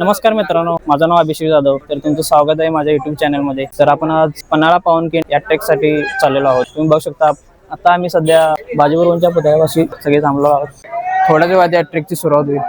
नमस्कार मित्रांनो माझं नाव अभिषेक जाधव तर तुमचं स्वागत आहे माझ्या युट्यूब चॅनलमध्ये तर आपण आज पन्हाळा पावनखिंड या ट्रेकसाठी चाललेलो आहोत. तुम्ही बघू शकता आता आम्ही सध्या बाजीवरूनच्या पुतळ्यापाशी सगळे थांबलो आहोत. थोड्याच वेळात या ट्रेकची सुरुवात होईल.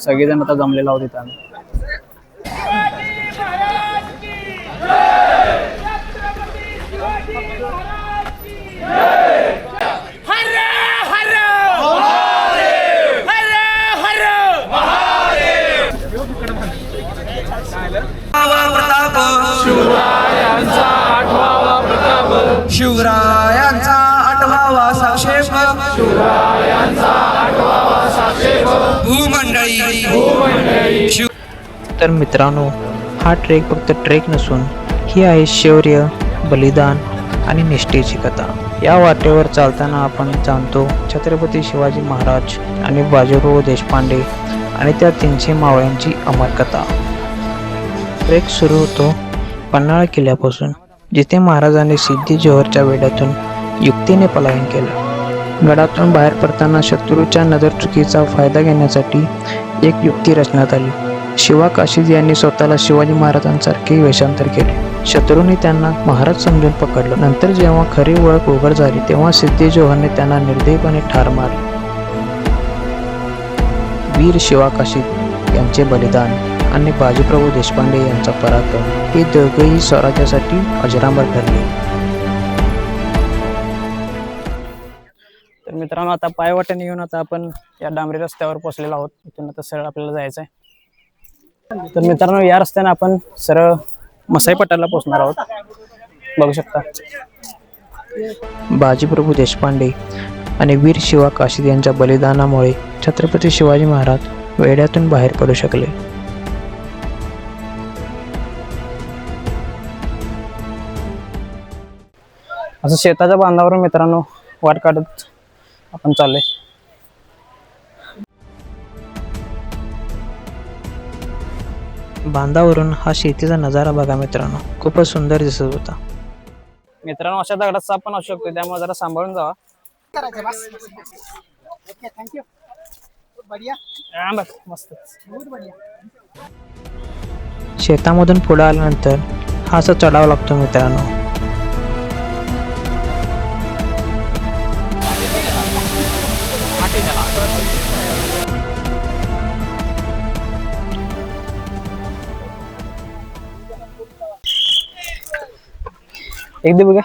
सगळेजण आता जमलेलो आहोत इथं आम्ही. शिवरायांचा आठवावा साक्षेप. भूमंडळी. शिव तर मित्रांनो हा ट्रेक फक्त ट्रेक नसून ही आहे शौर्य बलिदान आणि निष्ठेची कथा. या वाटेवर चालताना आपण जाणतो छत्रपती शिवाजी महाराज आणि बाजीराव देशपांडे आणि त्या तीनशे मावळ्यांची अमर कथा. ट्रेक सुरू होतो. पन्हाळा किल्ल्यापासून जिथे महाराजांनी सिद्धी जोहरच्या वेड्यातून युक्तीने पलायन केलं. गडातून बाहेर पडताना शत्रूच्या नजरचुकीचा फायदा घेण्यासाठी एक युक्ती रचण्यात आली. शिवा काशीद यांनी स्वतःला शिवाजी महाराजांसारखे वेषांतर केले. शत्रूंनी त्यांना महाराज समजून पकडलं. नंतर जेव्हा खरी ओळख उघड झाली तेव्हा सिद्धी जोहरने त्यांना निर्दयीपणे ठार मारले. वीर शिवा काशीद यांचे बलिदान. आणि बाजीप्रभू देशपांडे यांचा पराक्रम हे दोघेही स्वराज्यासाठी अजरामर ठरले. तर मित्रांनो आता पायवाट्याने येऊन आता आपण या डांबरी रस्त्यावर पोहोचलेलो आहोत. इथून आता सरळ आपल्याला जायचं आहे तर मित्रांनो या रस्त्याने आपण सरळ मसाई पटाला पोहोचणार आहोत. बघू शकता. बाजीप्रभू देशपांडे आणि वीर शिवा काशीद यांच्या बलिदानामुळे छत्रपती शिवाजी महाराज वेड्यातून बाहेर पडू शकले. असं शेताच्या बांधावरून मित्रांनो वाट काढत आपण चाललोय. बांधावरून हा शेतीचा नजारा बघा मित्रांनो. खूपच सुंदर दिसत होता. मित्रांनो अशा दगडात साप पण असू शकतो त्यामुळे जरा सांभाळून जावा. शेतामधून पुढे आल्यानंतर हा असा चढावा लागतो मित्रांनो. एक दे बघा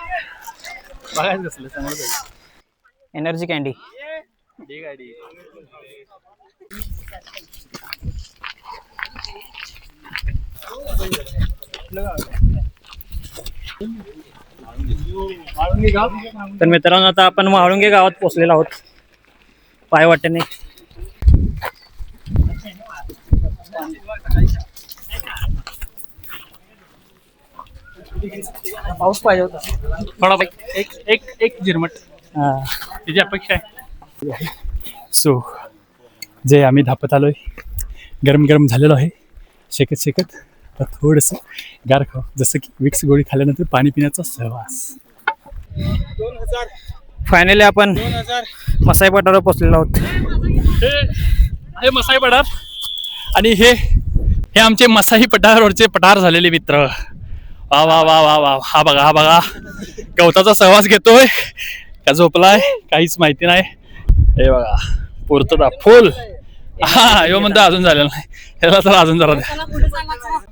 एनर्जी कॅन्डी तर मित्रांनो आता आपण म्हाळुंगे गावात पोहोचलेलो आहोत. पायवाटेने पाऊस पाहिजे होता थोडा एक एक एक झिरमट. हा. त्याची अपेक्षा आहे. सो जे आम्ही धापत आलोय गरम गरम झालेलो आहे. शेकत शेकत आता थोडंसं गार खाऊ जसं की विक्स गोळी खाल्ल्यानंतर पाणी पिण्याचा सहवास. फायनली आपण मसाई पटावर पोहोचलेलो आहोत. हे मसाई पठार आणि हे हे आमचे मसाई पठारवरचे पठार झालेले मित्र. वा वा वा वा वा. हा बघा हा बघा. गवताचा सहवास घेतोय. का झोपलाय? काहीच माहिती नाही. हे बघा पूर्तता फुल. हा यो म्हणतो अजून झालेला नाही. ह्याला तर अजून जरा द्या.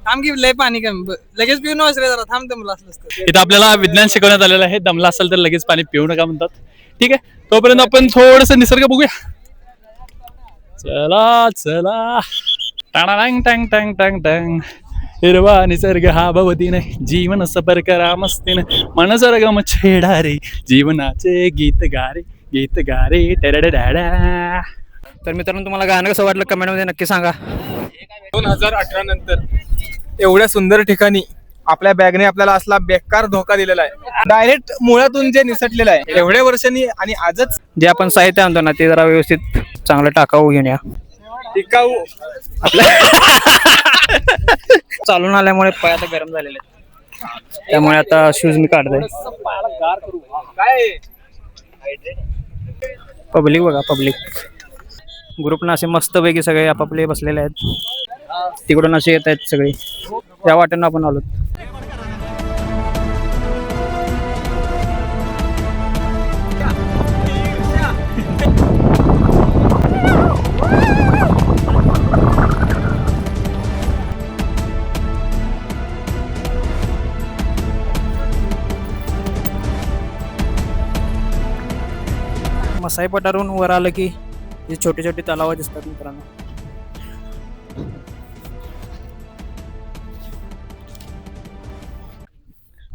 थांब की लय पाणी कमी. लगेच पिऊन रे जरा. थांब दमला असलंस तर. इथं आपल्याला विज्ञान शिकवण्यात आलेलं आहे. दमला असेल तर लगेच पाणी पिऊ नका म्हणतात. ठीक आहे. तोपर्यंत आपण थोडस निसर्ग बघूया. चला चला. टांग टांग टांग टांग टांग. हिरवा निसर्ग हा भवतीने जीवन सफर करा मस्तीने मन सरगम छेडा रे जीवनाचे गीत गारे गीत गारे टेरडा तर मित्रांनो तुम्हाला गाणं कसं वाटलं कमेंटमध्ये नक्की सांगा. दोन हजार अठरा नंतर एवढ्या सुंदर ठिकाणी आपल्या बॅगने आपल्याला असला बेकार धोका दिलेला आहे. डायरेक्ट मुळातून जे निसटलेलं आहे. एवढ्या वर्षांनी आणि आजच जे आपण साहित्य आणतो ना ते जरा व्यवस्थित चांगलं टाकाऊ घेऊन या. टिकाऊ. चालून आल्यामुळे पाय आता गरम झालेले आहेत. त्यामुळे आता शूज मी काढतोय. काय पब्लिक बघा पब्लिक ग्रुपनं असे मस्तपैकी सगळे आपापले बसलेले आहेत. तिकडून असे येत आहेत सगळे. त्या वाटेनं आपण आलो मसाई पठारून वर आलं की जे छोटे छोटे तलाव दिसतात मित्रांनो.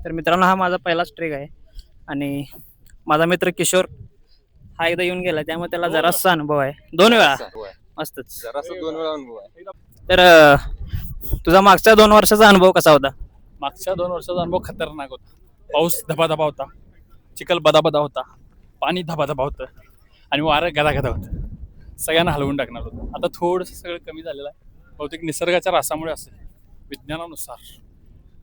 तर मित्रांनो हा माझा पहिलाच ट्रेक आहे. आणि माझा मित्र किशोर हा एकदा येऊन गेला त्यामुळे त्याला जरासा अनुभव आहे. दोन वेळा? मस्तच. दोन वेळा अनुभव आहे. तर अं, तुझा मागच्या दोन वर्षाचा अनुभव कसा होता? मागच्या दोन वर्षाचा अनुभव खतरनाक होता. पाऊस धबाधबा होता. चिखल बदाबदा होता. पाणी धबाधबा होतं. आणि वारं गदा गदा होतं. सगळ्यांना हलवून टाकणार होतं. आता थोडंसं सगळं कमी झालेलं आहे. बहुतेक निसर्गाच्या रासामुळे असेल विज्ञानानुसार.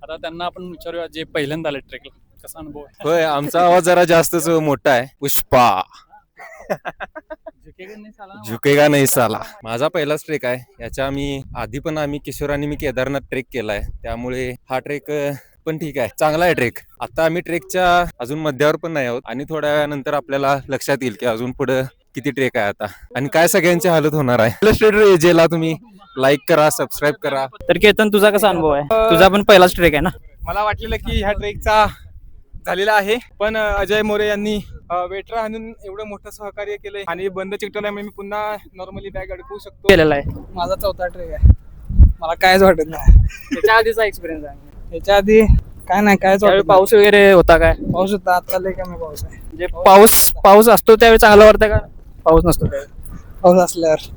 आता त्यांना आपण विचारूया जे पहिल्यांदा आले ट्रेकला कसा अनुभव आहे होय आमचा आवाज जरा जास्तच मोठा आहे. पुष्पा. झुकेगा नाही साला? माझा पहिलाच ट्रेक आहे. याच्या आम्ही आधी पण आम्ही किशोर आणि मी केदारनाथ ट्रेक केलाय. त्यामुळे हा ट्रेक पण ठीक आहे. चांगला आहे ट्रेक. आता आम्ही ट्रेकच्या अजून मध्यावर पण नाही आहोत. आणि थोड्या वेळानंतर आपल्याला लक्षात येईल की अजून पुढे किती ट्रेक आहे आता. आणि काय सगळ्यांची हालत होणार आहे. जेला तुम्ही लाईक करा सबस्क्राईब करा. तर केतन तुझा कसा अनुभव आहे? तुझा पण पहिलाच ट्रेक आहे ना? मला वाटलेलं की ह्या ट्रेकचा झालेला आहे. पण अजय मोरे यांनी वेटर आणून एवढं मोठं सहकार्य केलंय. आणि बंद चिकटवल्यामुळे मी पुन्हा नॉर्मली बॅग अडकवू शकतो. केलेला आहे. माझा चौथा ट्रेक आहे. मला कायच वाटत नाही. त्याच्या आधीचा एक्सपिरियन्स आहे. त्याच्या आधी काय नाही कायच त्यावेळी वाटत पाऊस वगैरे होता काय. पाऊस होता आता लय कमी पाऊस आहे. म्हणजे पाऊस पाऊस असतो त्यावेळी चांगला वाटतं का? पाऊस नसतो त्यावेळी. पाऊस असल्यावर.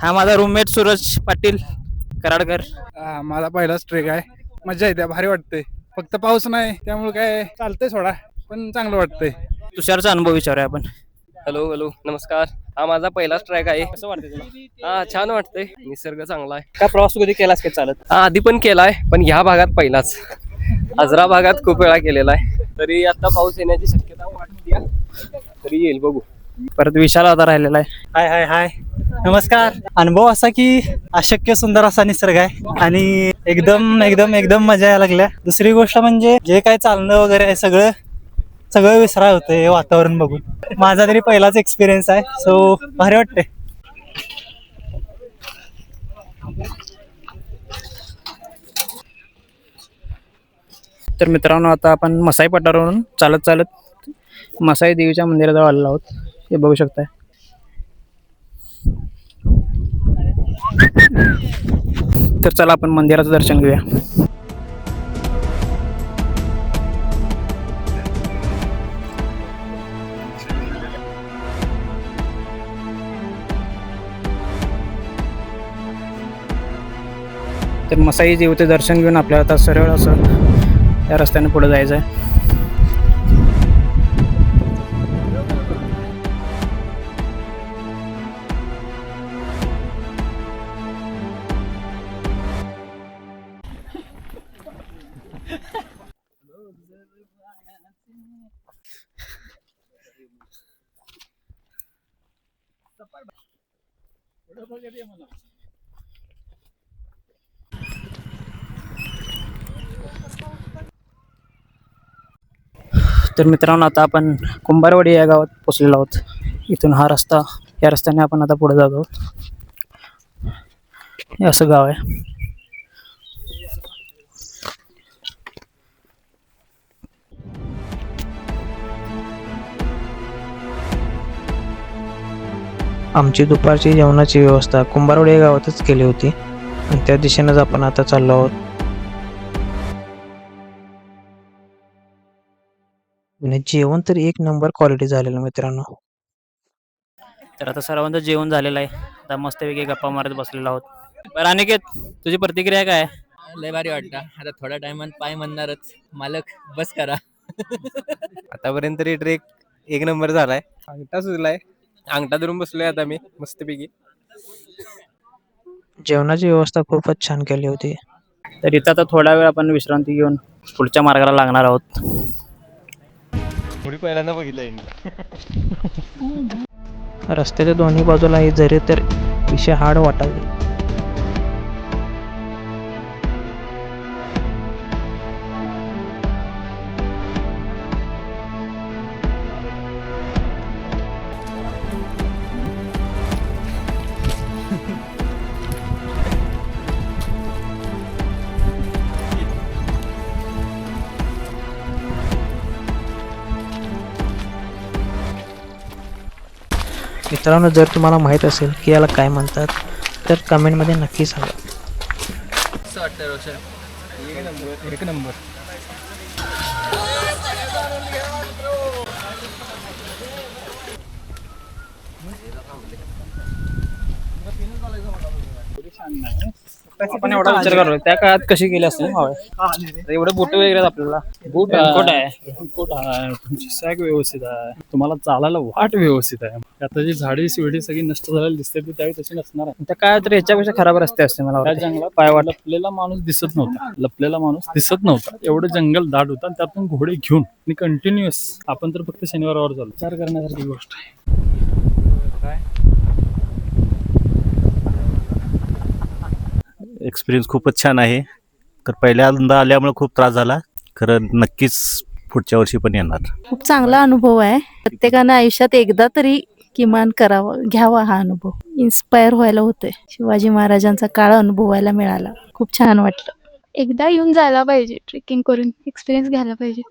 हा माझा रूममेट सूरज पाटील कराडकर. हा, माझा पहिलाच ट्रेक आहे. मजा येते भारी वाटते फक्त पाऊस नाही त्यामुळे काय चालतंय सोडा पण चांगलं वाटतंय. तुषारचा अनुभव विचारूया आपण. हॅलो हॅलो नमस्कार. हा माझा पहिलाच ट्रॅक आहे. कसं वाटतं तुला? हा छान वाटतंय. निसर्ग चांगला आहे. का प्रवास कधी केलास का चालत? हा आधी पण केलाय पण ह्या भागात पहिलाच. आजरा भागात खूप वेळा केलेला आहे. तरी आता पाऊस येण्याची शक्यता वाटते तरी येईल बघू. परत विशाल आता राहिलेला आहे. हाय हाय हाय. नमस्कार. अनुभव असा की अशक्य सुंदर असा निसर्ग आहे. आणि एकदम एकदम एकदम मजा यायला लागल्या. दुसरी गोष्ट म्हणजे जे काय चालणं वगैरे आहे सगळं सगळं विसराय होतं हे वातावरण बघून. माझा तरी पहिलाच एक्सपिरियन्स आहे सो भारी वाटते तर मित्रांनो आता आपण मसाई पठारावरून चालत चालत मसाई देवीच्या मंदिराजवळ आलेलो आहोत. हे बघू शकताय. तर चला आपण मंदिराचं दर्शन घेऊया. तर मसाई देवते दर्शन घेऊन आपल्याला आता सरळ असं या रस्त्याने पुढे जायचं आहे तर मित्रांनो आता आपण कुंभारवाडी या गावात पोचलेलो आहोत. इथून हा रस्ता या रस्त्याने आपण आता पुढे जात आहोत. हे असं गाव आहे. आमची दुपारची जेवणाची व्यवस्था कुंभारवाडी या गावातच केली होती. आणि त्या दिशेनेच आपण आता चाललो आहोत. आणि जेवण तर एक नंबर क्वालिटी झालेलं मित्रांनो. तर आता सर्वांचं जेवण झालेलं आहे. आता मस्तपैकी गप्पा मारत बसलेलो आहोत. बरं अनिकेत तुझी प्रतिक्रिया काय आहे? लय भारी वाटतं. आता थोड्या टायमात पाय म्हणणारच मालक बस करा. आतापर्यंत तरी ट्रेक एक नंबर झालाय. अंगठा सुजलाय. अंगठा धरून बसलोय आता मी मस्तपैकी. जेवणाची व्यवस्था खूपच छान केली होती. तर इथं आता थोडा वेळ आपण विश्रांती घेऊन पुढच्या मार्गाला लागणार आहोत. थोडी पहिल्यांदा बघितलं रस्त्याच्या दोन्ही बाजूला हे जरे तर विषय हार्ड वाटावे मित्रांनो जर तुम्हाला माहीत असेल की याला काय म्हणतात तर कमेंटमध्ये नक्की सांगा. एक नंबर. आपण एवढा विचार करतो त्या काळात कशी केली असते एवढे बोट वगैरे आपल्याला. बूट रेनकोट आहे? रेनकोट आहे? तुमची सॅक व्यवस्थित आहे. तुम्हाला चालायला वाट व्यवस्थित आहे. आता जी झाडी शिवडी सगळी नष्ट झालेली दिसते ती त्यावेळी तशी नसणार आहे. त्या काळात तर याच्यापेक्षा खराब रस्ते असते मला त्या. जंगलात पाय वाट. लपलेला माणूस दिसत नव्हता. लपलेला माणूस दिसत नव्हता. एवढं जंगल दाट होतं आणि त्यातून घोडे घेऊन आणि कंटिन्युअस आपण तर फक्त शनिवारावर चालू. विचार करण्यासारखी गोष्ट आहे. एक्सपिरियन्स खूपच छान आहे. तर पहिल्यांदा आल्यामुळे खूप त्रास झाला. खरं नक्कीच पुढच्या वर्षी पण येणार. खूप चांगला अनुभव आहे. प्रत्येकानं आयुष्यात एकदा तरी किमान करावा घ्यावा हा अनुभव. इन्स्पायर व्हायला होतंय. शिवाजी महाराजांचा काळ अनुभवायला मिळाला. खूप छान वाटलं. एकदा येऊन जायला पाहिजे. ट्रेकिंग करून एक्सपिरियन्स घ्यायला पाहिजे.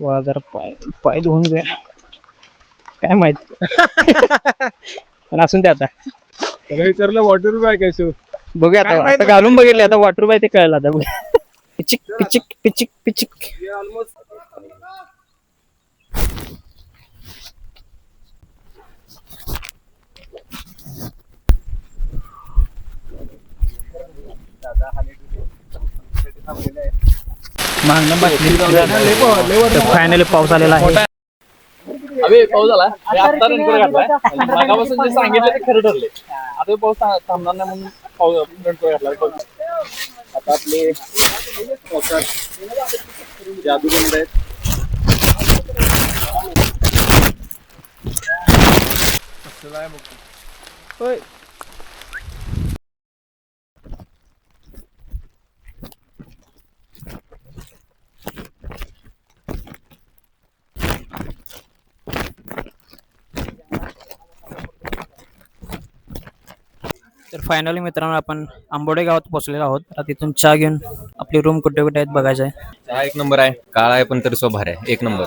वा जरा पाय पाय धुवून घ्या काय माहीत? पण असून ते आता. विचारलं वॉटर काय काय बघूया आता. आता घालून बघितले आता वॉटर बाय ते कळलं आता. बघूया. पिचिक पिचिक पिचिक पिचिक. फायनली पाऊस आलेला आहे. अबे पाऊस झाला. मी आता रेनकोट घातलाय मागापासून जे सांगितलं ते खरं ठरले आता पाऊस थांबणार नाही म्हणून पाऊस रेनकोट घातला आता आपले पावसात जादू बंद तर फायनली मित्रांनो आपण आंबोडे गावात पोहोचलेलो आहोत. आता तिथून चहा घेऊन आपली रूम कुठे कुठे आहेत बघायचं आहे. हा एक नंबर आहे. काळा आहे पण तरी स्वभार आहे. एक नंबर.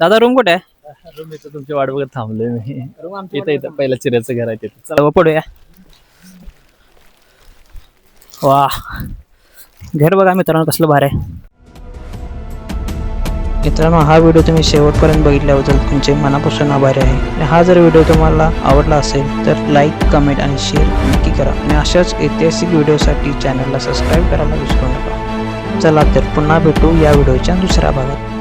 दादा रूम कुठे आहे? रूम इथं तुमची वाट बघत थांबलोय मी. इथं इथं. पहिलं चिऱ्याचं घर आहे तिथं. चला पडूया वा घर बघा मित्रांनो कसलं भारी आहे. मित्रांनो हा व्हिडिओ तुम्ही शेवटपर्यंत बघितल्याबद्दल तुमचे मनापासून आभारी आहे. आणि हा जर व्हिडिओ तुम्हाला आवडला असेल तर लाईक कमेंट आणि शेअर नक्की करा. आणि अशाच ऐतिहासिक व्हिडिओसाठी चॅनलला सबस्क्राईब करायला विसरू नका. चला तर पुन्हा भेटू या व्हिडिओच्या दुसऱ्या भागात.